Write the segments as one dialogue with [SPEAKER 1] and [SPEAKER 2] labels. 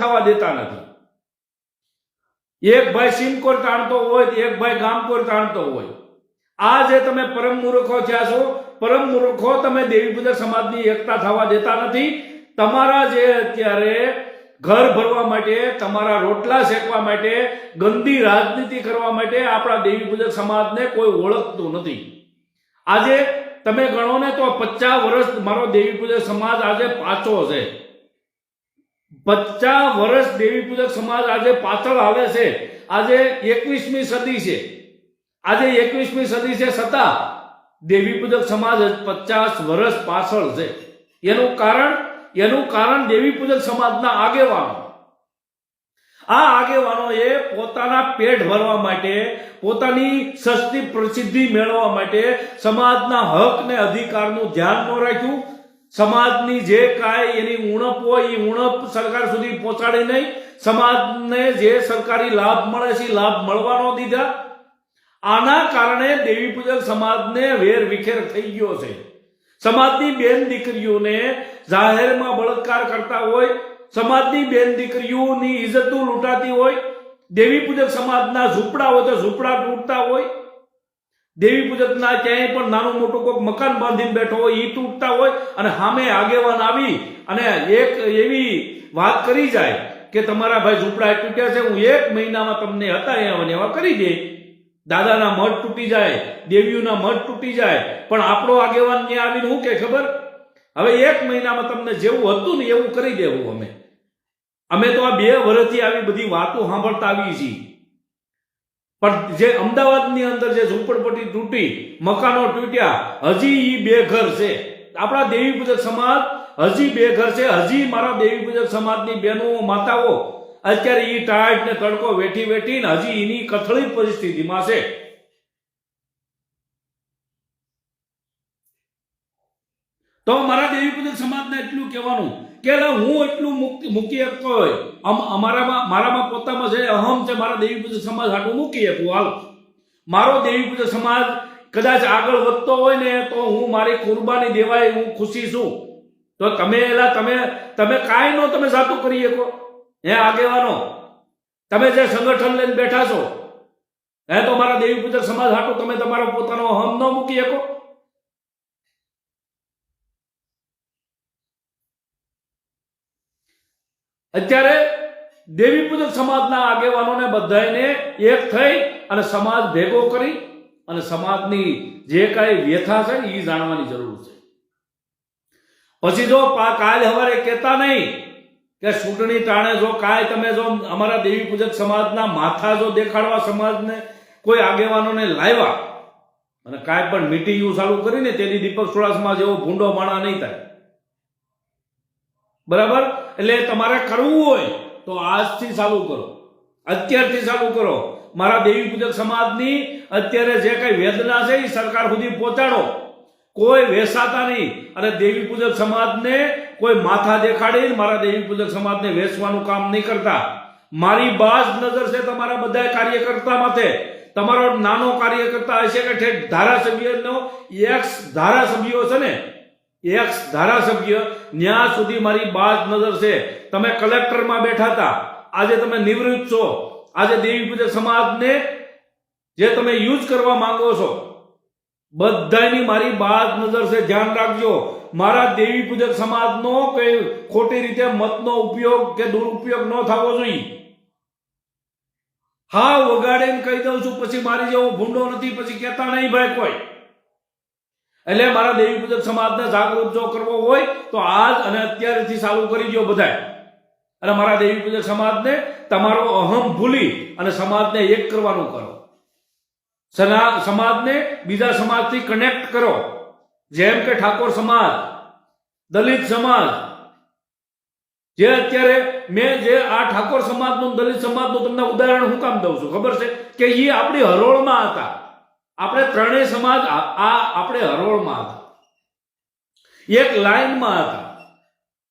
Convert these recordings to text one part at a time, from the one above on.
[SPEAKER 1] થવા દેતા નથી. એક ભાઈ સિમકોર તાણતો હોય એક ભાઈ ગામકોર તાણતો હોય. આ જે તમે પરમ મૂર્ખો થયા છો, પરમ મૂર્ખો તમે દેવી પૂજા સમાજની એકતા થવા દેતા નથી. તમારા જે અત્યારે ઘર ભરવા માટે, તમારા રોટલા શેકવા માટે, ગંદી રાજનીતિ કરવા માટે આપણા દેવી પૂજક સમાજને કોઈ ઓળખતું નથી. આજે તમે ગણો ને તો પચાસ વર્ષ મારો દેવી પૂજક સમાજ આજે પાછો છે. પચાસ વર્ષ દેવી પૂજક સમાજ આજે પાછળ આવે છે. આજે એકવીસમી સદી છે. આજે એકવીસમી સદી છે છતાં દેવી પૂજક સમાજ પચાસ વર્ષ પાછળ છે. એનું કારણ એનું કારણ દેવી પૂજક સમાજના આગેવાનો. આ આગેવાનોએ પોતાના પેટ ભરવા માટે, પોતાની સસ્તી પ્રસિદ્ધિ મેળવવા માટે સમાજના હક ને અધિકારનું ધ્યાન ન રાખ્યું. સમાજની જે કાંઈ એની ઉણપ હોય એ ઉણપ સરકાર સુધી પહોંચાડી નહીં. સમાજને જે સરકારી લાભ મળે છે લાભ મળવાનો દીધા. આના કારણે દેવી પૂજક સમાજને વેર વિખેર થઈ ગયો છે. સમાજની બેન દીકરીઓને જાહેરમાં બળાત્કાર કરતા હોય, સમાજની બેન દીકરીઓની ઇજ્જતો લૂંટાતી હોય, દેવી પૂજક સમાજના ઝૂંપડા હોય તો ઝૂંપડા તૂટતા હોય દેવી પૂજકના ક્યાંય પણ નાનું મોટું કોઈક મકાન બાંધીને બેઠો હોય એ તૂટતા હોય અને સામે આગેવાન આવી અને એક એવી વાત કરી જાય કે તમારા ભાઈ ઝૂંપડા તૂટ્યા છે, હું એક મહિનામાં તમને હતા એવા એવા કરી દે. દાદાના મઠ તૂટી જાય, દેવીઓના મઠ તૂટી જાય, પણ આપણો આગેવાન ત્યાં આવીને શું કે ખબર? હવે એક મહિનામાં તમને જેવું હતું ને એવું કરી દેવું અમે. અમે તો આ બે વર્ષથી આવી બધી વાતો સાંભળતા આવી છીએ. પણ જે અમદાવાદની અંદર જે ઝૂંપડપટ્ટી તૂટી, મકાનો તૂટ્યા, હજી એ બે ઘર છે. આપણા દેવી પૂજક સમાજ હજી બે ઘર છે. હજી મારા દેવી પૂજક સમાજની બહેનો, માતાઓ અત્યારે એ ટાઈટ ને તડકો વેઠી વેઠીને હજી એની કથળી પરિસ્થિતિમાં છે. તો મારા દેવી સમાજને એટલું કહેવાનું કે હું એટલું મૂકી શકતો હોય અમ- અમારામાં, મારામાં પોતામાં જે અહમ છે, મારા દેવી સમાજ આટલું મૂકી શકું હાલ. મારો દેવી સમાજ કદાચ આગળ વધતો હોય ને, તો હું મારી કુરબાની દેવાય હું ખુશી છું. તો તમે એલા, તમે તમે કાંઈ નો તમે જાતું કરી શકો. હે આગેવાનો, તમે જે સંગઠન લઈને બેઠા છો, હે તો મારા દેવીપુત્ર સમાજ હાટું તમે તમારો પોતાનો અહમ ન મૂકી શકો. અત્યારે દેવી પૂજક સમાજના આગેવાનોને બધાને એક થઈ અને સમાજ ભેગો કરી અને સમાજની જે કાંઈ વ્યથા છે એ જાણવાની જરૂર છે. પછી જો કાલ હવારે કહેતા નહીં કે ચૂંટણી ટાણે જો કાંઈ તમે જો અમારા દેવી પૂજક સમાજના માથા જો દેખાડવા સમાજને કોઈ આગેવાનોને લાવ્યા અને કાંઈ પણ મીટિંગ ચાલુ કરીને તેની દીપક સોળાસમાં જેવો ભૂંડો માણા નહીં થાય. બરાબર? એટલે તમારે કરવું હોય તો આજથી ચાલુ કરો. અત્યારથી ચાલુ કરો. મારા દેવી પૂજક સમાજની અત્યારે જે કઈ વેદના છે એ સરકાર સુધી પહોંચાડો. કોઈ વેસાતા નહીં. અને દેવી પૂજક સમાજને કોઈ માથા દેખાડી મારા દેવી પૂજક સમાજને વેચવાનું કામ નહીં કરતા. મારી બાજ નજર છે તમારા બધા કાર્યકર્તા માથે. તમારો નાનો કાર્યકર્તા હશે કે ઠેઠ ધારાસભ્યનો એક્સ ધારાસભ્યો છે ને એક્સ ધારાસભ્ય ન્યા સુધી મારી બાજ નજર છે. તમે કલેક્ટરમાં બેઠા હતા. આજે તમે નિવૃત્ત છો. આજે દેવી પૂજક સમાજને જે તમે યુઝ કરવા માંગો છો, બધાની મારી બાજ નજર છે. ધ્યાન રાખજો. મારા દેવી પૂજક સમાજનો કઈ ખોટી રીતે મતનો ઉપયોગ કે દુરુપયોગ ન થવો જોઈએ. હા, વગાડીને કહી દઉં છું, પછી મારી જેવો ભૂંડો નથી, પછી કહેતા નહીં ભાઈ કોઈ. એટલે મારા દેવી પૂજક સમાજને જાગૃત જો કરવો હોય, તો આજ અને અત્યારેથી ચાલુ કરી દો બધાય. અને મારા દેવી પૂજક સમાજને તમારો અહમ ભૂલી અને સમાજને એક કરવાનું કરો. સમાજને બીજા સમાજથી કનેક્ટ કરો. જેમ કે ઠાકોર સમાજ, દલિત સમાજ. જે અત્યારે મેં જે આ ઠાકોર સમાજનું દલિત સમાજનું તમને ઉદાહરણ હું કામ દઉં છું. ખબર છે? કે એ આપણી હરોળમાં હતા. આપણે ત્રણેય સમાજ આ આપણે હરોળમાં હતા. એક લાઈનમાં હતા.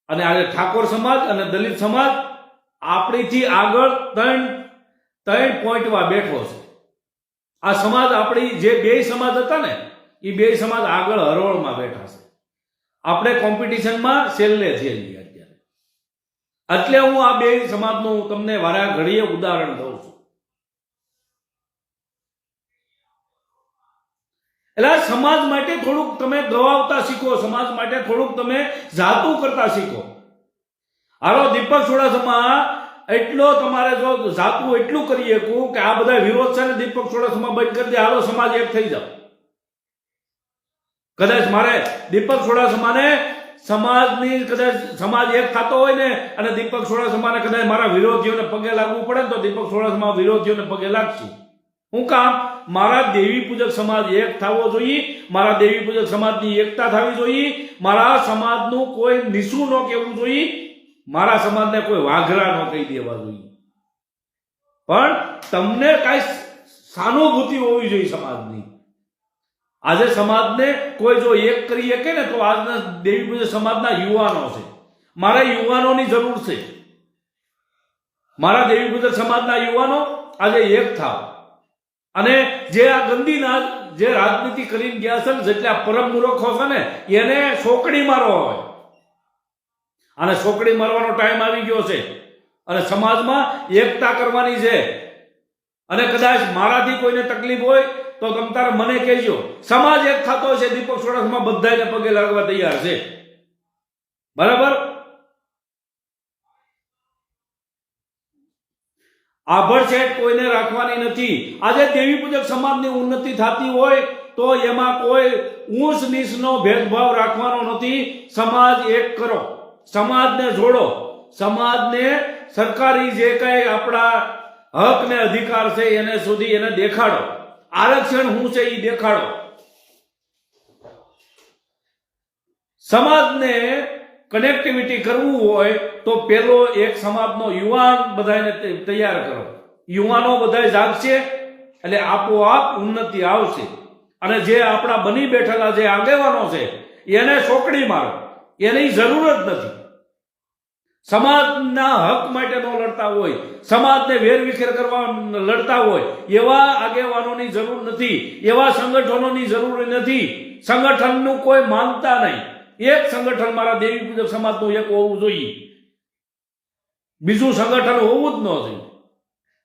[SPEAKER 1] અને આજે ઠાકોર સમાજ અને દલિત સમાજ આપણીથી આગળ ત્રણ ત્રણ પોઈન્ટમાં બેઠો છે. આ સમાજ આપણી જે બે સમાજ હતા ને એ બે સમાજ આગળ હરોળમાં બેઠા છે. આપણે કોમ્પિટિશનમાં છેલ્લે છીએ અત્યારે. એટલે હું આ બે સમાજનું તમને વારા ઘડીએ ઉદાહરણ દઉં છું. એટલે સમાજ માટે થોડુંક તમે ગવાવતા શીખો, સમાજ માટે થોડુંક તમે જાતું કરતા શીખો. હાલો, દીપક ચોડાસમા એટલો તમારે જો જાતું એટલું કરી શકું કે આ બધા વિરોધ છે ને દીપક ચોડાસમા બંધ કરી દે, હાલો, સમાજ એક થઈ જાવ. કદાચ મારે દીપક ચોડાસમાને સમાજની કદાચ સમાજ એક થતો હોય ને અને દીપક ચોડાસમાને કદાચ મારા વિરોધીઓને પગે લાગવું પડે ને તો દીપક ચોડાસમા વિરોધીઓને પગે લાગશું. હું કામ? મારા દેવી પૂજક સમાજ એક થવો જોઈએ. મારા દેવી પૂજક સમાજની એકતા થવી જોઈએ. મારા સમાજનું કોઈ નીસું ન કહેવું જોઈએ. મારા સમાજને કોઈ વાઘરા ન કહી દેવા જોઈએ. પણ તમને કાંઈ સાનુભૂતિ હોવી જોઈએ સમાજની. આજે સમાજને કોઈ જો એક કરી શકે ને તો આજના દેવી પૂજક સમાજના યુવાનો છે. મારા યુવાનોની જરૂર છે. મારા દેવી પૂજક સમાજના યુવાનો આજે એક થાવ. અને જે આ ગંદીના જે રાજનીતિ કરીને ગયા છે ને, જેટલા પરમ મૂર્ખો છે ને, એને સોકડી મારવા હોય. અને સોકડી મારવાનો ટાઈમ આવી ગયો છે. અને સમાજમાં એકતા કરવાની છે. અને કદાચ મારાથી કોઈને તકલીફ હોય, તો તમતારે મને કહેજો. સમાજ એક થતો છે દીપક સોડસમાં બધાને પગે લાગવા તૈયાર છે. બરાબર? આભડછેટ કોઈને રાખવાની નથી. આજે દેવી પૂજક સમાજની ઉન્નતિ થતી હોય તો એમાં કોઈ ઊંચ નીચનો ભેદભાવ રાખવાનો નથી. સમાજ એક કરો. સમાજને જોડો. સમાજને સરકારી જે કઈ આપણા હક ને અધિકાર છે એને સુધી એને દેખાડો. આરક્ષણ શું છે એ દેખાડો. સમાજને કનેક્ટિવિટી કરવું હોય તો પેલો એક સમાજનો યુવાન બધાને તૈયાર કરો. યુવાનો બધા જાગશે એટલે આપોઆપ ઉન્નતિ આવશે. અને જે આપણા બની બેઠેલા જે આગેવાનો છે, એને સોકડી મારો. એની જરૂર જ નથી. સમાજના હક માટે ન લડતા હોય, સમાજને વેરવિખેર કરવા લડતા હોય, એવા આગેવાનોની જરૂર નથી, એવા સંગઠનોની જરૂર નથી. સંગઠનનું કોઈ માનતા નહીં. એક સંગઠન મારા દેવી પૂજક સમાજનું એક હોવું જોઈએ. બીજું સંગઠન હોવું જ ન જોઈએ.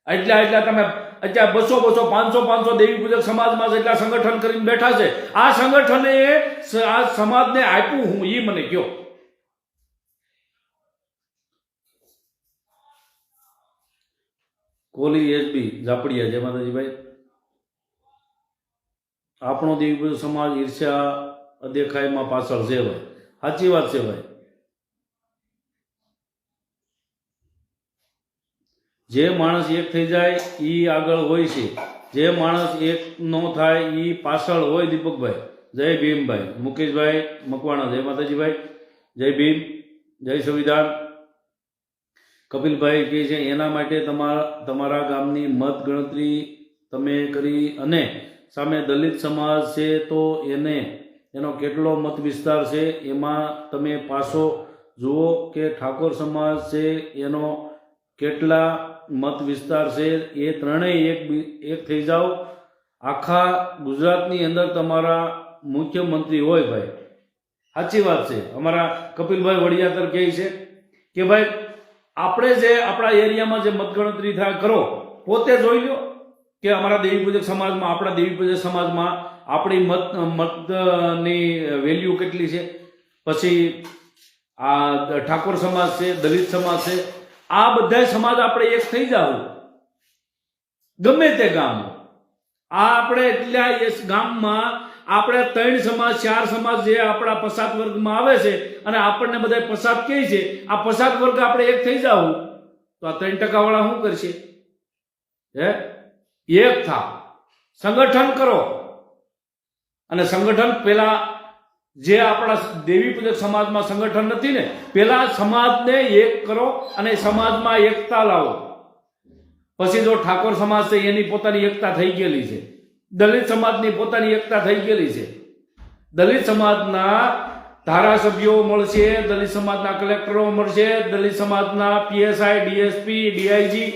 [SPEAKER 1] એટલા એટલા તમે અત્યારે બસો બસો, પાંચસો પાંચસો દેવી પૂજક સમાજમાં જેટલા સંગઠન કરીને બેઠા છે. આ સંગઠને આ સમાજને આપ્યું હું એ મને કયો. કોહલી એસબી, ઝાપડિયા, જય માતાજીભાઈ આપણો દેવી પૂજક સમાજ ઈર્ષ્યા અદેખાઈમાં પાછળ છે ભાઈ સાચી વાત છે ભાઈ જે માણસ એક થઈ જાય એ આગળ હોય છે. જે માણસ એક ન થાય એ પાછળ હોય દીપકભાઈ. જય ભીમભાઈ મુકેશભાઈ, મકવાણા. જય માતાજીભાઈ. જય ભીમ. જય સંવિધાન. કપિલભાઈ કહે છે, એના માટે તમારા તમારા ગામની મત ગણતરી તમે કરી અને સામે દલિત સમાજ છે તો એને એનો કેટલો મત વિસ્તાર છે, એમાં તમે પાછો જુઓ કે ઠાકોર સમાજ છે, એનો કેટલા મત વિસ્તાર છે, એ ત્રણેય એક એક થઈ જાઓ. આખા ગુજરાતની અંદર તમારા મુખ્યમંત્રી હોય ભાઈ. સાચી વાત છે. અમારા કપિલભાઈ વડિયાતર કહે છે કે ભાઈ, આપણે જે આપણા એરિયામાં જે મતગણતરી થાય કરો, પોતે જોઈ લો કે અમારા દેવી પૂજક સમાજમાં, આપણા દેવી પૂજક સમાજમાં આપણી મત, મતની વેલ્યુ કેટલી છે? પછી આ ઠાકોર સમાજ છે, દલિત સમાજ છે, આ બધા સમાજ આપણે એક થઈ જાવ. ગમે તે ગામ આ આપણે એટલા એ ગામમાં આપણે ત્રણ સમાજ, ચાર સમાજ જે આપણા પસાત વર્ગમાં આવે છે અને આપણને બધા પસાત કહે છે, આ પસાત વર્ગ આપણે એક થઈ જાવ. તો આ ત્રણ ટકા વાળા શું કરશે? હે? એક થા સંગઠન કરો. અને સંગઠન પેલા જે આપણા દેવી પૂજક સમાજમાં સંગઠન નથી ને, પેલા સમાજને એક કરો અને સમાજમાં એકતા લાવો. પછી જો ઠાકોર સમાજ છે, એની પોતાની એકતા થઈ ગયેલી છે. દલિત સમાજની પોતાની એકતા થઈ ગયેલી છે. દલિત સમાજના ધારાસભ્યો મળશે, દલિત સમાજના કલેક્ટરો મળશે, દલિત સમાજના પીએસઆઈ, ડીએસપી, ડીઆઈજી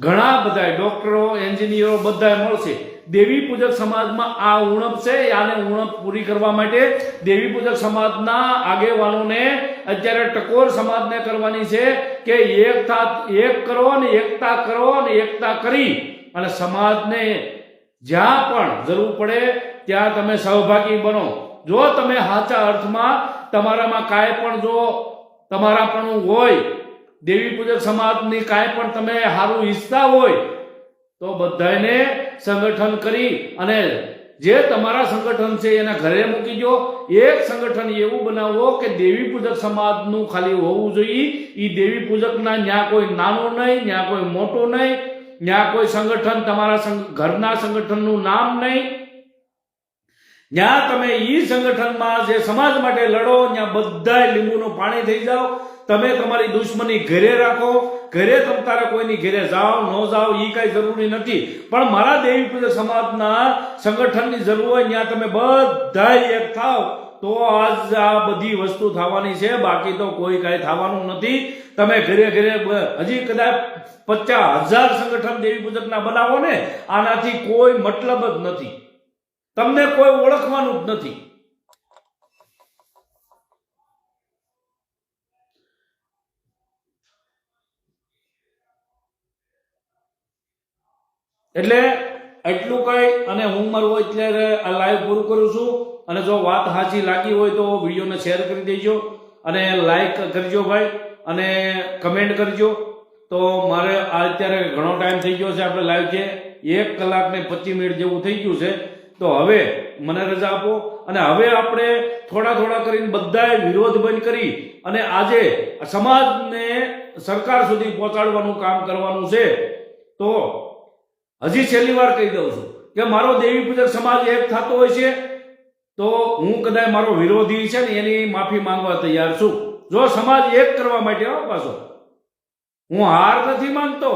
[SPEAKER 1] ઘણા બધા ડોક્ટરો, એન્જિનિયરો બધા મળશે. દેવી પૂજક સમાજમાં આ ઉણપ છે, આને ઉણપ પૂરી કરવા માટે દેવી પૂજક સમાજના આગેવાનોને અત્યારે ટકોર સમાજને કરવાની છે કે એકતા, એક કરો ને એકતા કરો ને એકતા કરી. અને સમાજને જ્યાં પણ જરૂર પડે ત્યાં તમે સહભાગી બનો. જો તમે સાચા અર્થમાં તમારામાં કાંઈ પણ જો પણ હોય દેવી પૂજક સમાજની કાંઈ પણ તમે સારું ઈચ્છતા હોય, તો બધાને સંગઠન કરી અને જે તમારા સંગઠન છે એના ઘરે મૂકી દો. એક સંગઠન એવું બનાવો કે દેવી પૂજક સમાજનું ખાલી હોવું જોઈએ. એ દેવી પૂજકના ન્યા કોઈ નાનો નહીં, ન્યા કોઈ મોટો નહીં, ન્યા કોઈ સંગઠન તમારા ઘરના સંગઠનનું નામ નહીં. જ્યાં તમે ઈ સંગઠનમાં જે સમાજ માટે લડો, ત્યાં બધાય લીંબુનું પાણી થઈ જાઓ. તમે તમારી દુશ્મની ઘરે રાખો. ઘરે તમતારે કોઈની ઘરે જાઓ, ન જાઓ એ કઈ જરૂરી નથી. પણ મારા દેવી પૂજા સમાજના સંગઠનની જરૂર હોય, ત્યાં તમે બધાય એક થાવ, તો આજ આ બધી વસ્તુ થવાની છે. બાકી તો કોઈ કાંઈ થવાનું નથી. તમે ઘરે ઘરે હજી કદાચ પચાસ હજાર સંગઠન દેવી પૂજકના બનાવો ને, આનાથી કોઈ મતલબ જ નથી. તમને કોઈ ઓળખવાનું જ નથી. એટલે એટલું કઈ અને હું મારું એટલે આ લાઈવ પૂરું કરું છું. અને જો વાત સાચી લાગી હોય તો વિડીયોને શેર કરી દેજો. અને લાઈક કરજો ભાઈ. અને કમેન્ટ કરજો. તો મારે અત્યારે ઘણો ટાઈમ થઈ ગયો છે આપણે લાઈવ છે. એક કલાક ને પચીસ મિનિટ જેવું થઈ ગયું છે. તો હવે મને રજા આપો અને હવે આપણે થોડા થોડા કરીને બધાએ વિરોધ બંધ કરી અને આજે સમાજને સરકાર સુધી પહોંચાડવાનું કામ કરવાનું છે. તો હજી છેલ્લી વાર કહી દઉં છું કે મારો દેવી પૂજક સમાજ એક થતો હોય છે, તો હું કદાચ મારો વિરોધી છે ને એની માફી માંગવા તૈયાર છું. જો સમાજ એક કરવા માટે, હો, પાછો. હું હાર નથી માંગતો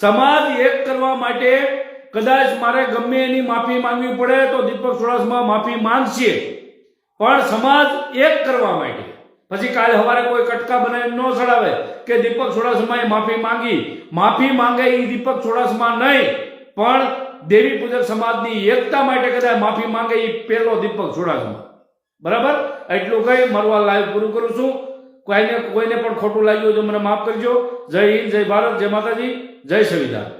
[SPEAKER 1] સમાજ એક કરવા માટે કદાચ મારે ગમે એની માફી માંગવી પડે તો દીપક ચુડાસમા માફી માંગશે. પણ સમાજ એક કરવા માટે પછી કાલે સવારે કોઈ કટકા બનાવી ન ચડાવે કે દીપક ચુડાસમાએ માફી માંગી. માફી માંગે એ દીપક ચુડાસમા નહીં, પણ દેવી પૂજક સમાજની એકતા માટે કદાચ માફી માંગે એ પહેલો દીપક ચુડાસમા બરાબર? એટલું કહી મારું આ લાઈવ પૂરું કરું છું. કોઈને કોઈને પણ ખોટું લાગ્યું તો મને માફ કરજો. જય હિન્દ, જય ભારત, જય માતાજી, જય સંવિધાન.